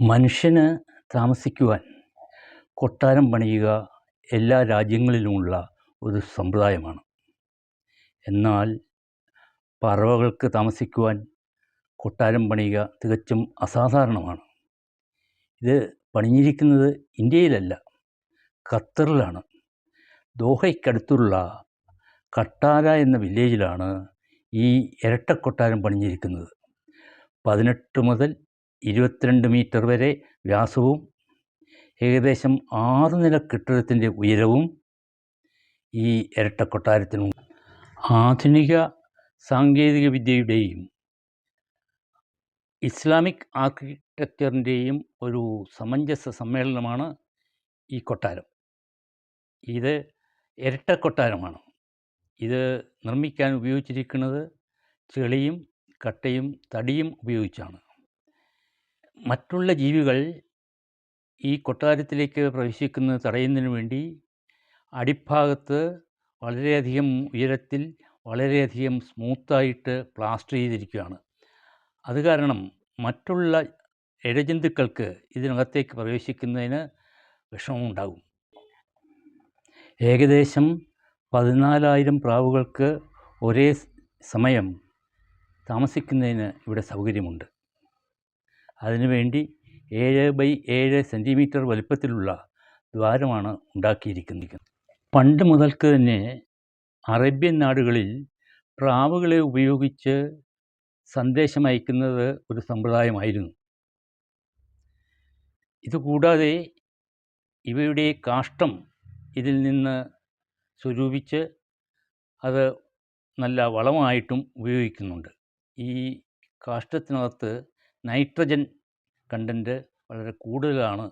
മനുഷ്യന് താമസിക്കുവാൻ കൊട്ടാരം പണിയുക എല്ലാ രാജ്യങ്ങളിലുമുള്ള ഒരു സമ്പ്രദായമാണ്. എന്നാൽ പറവകൾക്ക് താമസിക്കുവാൻ കൊട്ടാരം പണിയുക തികച്ചും അസാധാരണമാണ്. ഇത് പണിഞ്ഞിരിക്കുന്നത് ഇന്ത്യയിലല്ല ഖത്തറിലാണ്. ദോഹയ്ക്കടുത്തുള്ള കട്ടാര എന്ന വില്ലേജിലാണ് ഈ ഇരട്ടക്കൊട്ടാരം പണിഞ്ഞിരിക്കുന്നത്. പതിനെട്ട് മുതൽ ഇരുപത്തിരണ്ട് മീറ്റർ വരെ വ്യാസവും ഏകദേശം ആറ് നില കെട്ടിടത്തിന്റെ ഉയരവും ഈ ഇരട്ടക്കൊട്ടാരത്തിനുണ്ട് ആധുനിക സാങ്കേതിക വിദ്യയുടെയും ഇസ്ലാമിക് ആർക്കിടെക്ചറിന്റെയും ഒരു സമഞ്ജസ സമ്മേളനമാണ് ഈ കൊട്ടാരം. ഇത് ഇരട്ടക്കൊട്ടാരമാണ്. ഇത് നിർമ്മിക്കാൻ ഉപയോഗിച്ചിരിക്കുന്നത് ചെളിയും കട്ടയും തടിയും ഉപയോഗിച്ചാണ്. മറ്റുള്ള ജീവികൾ ഈ കൊട്ടാരത്തിലേക്ക് പ്രവേശിക്കുന്നത് തടയുന്നതിന് വേണ്ടി അടിഭാഗത്ത് വളരെയധികം ഉയരത്തിൽ വളരെയധികം സ്മൂത്തായിട്ട് പ്ലാസ്റ്റർ ചെയ്തിരിക്കുകയാണ്. അത് കാരണം മറ്റുള്ള ഇഴജന്തുക്കൾക്ക് ഇതിനകത്തേക്ക് പ്രവേശിക്കുന്നതിന് വിഷമമുണ്ടാകും. ഏകദേശം പതിനാലായിരം പ്രാവുകൾക്ക് ഒരേ സമയം താമസിക്കുന്നതിന് ഇവിടെ സൗകര്യമുണ്ട്. അതിനുവേണ്ടി ഏഴ് ബൈ ഏഴ് സെന്റിമീറ്റർ വലിപ്പത്തിലുള്ള ദ്വാരമാണ് ഉണ്ടാക്കിയിരിക്കുന്നത്. പണ്ട് മുതൽക്ക് തന്നെ അറേബ്യൻ നാടുകളിൽ പ്രാവുകളെ ഉപയോഗിച്ച് സന്ദേശം അയക്കുന്നത് ഒരു സമ്പ്രദായമായിരുന്നു. ഇതുകൂടാതെ ഇവയുടെ കാഷ്ടം ഇതിൽ നിന്ന് സ്വരൂപിച്ച് അത് നല്ല വളമായിട്ടും ഉപയോഗിക്കുന്നുണ്ട്. ഈ കാഷ്ടത്തിനകത്ത് നൈട്രജൻ കണ്ടന്റ് വളരെ കൂടുതലാണ്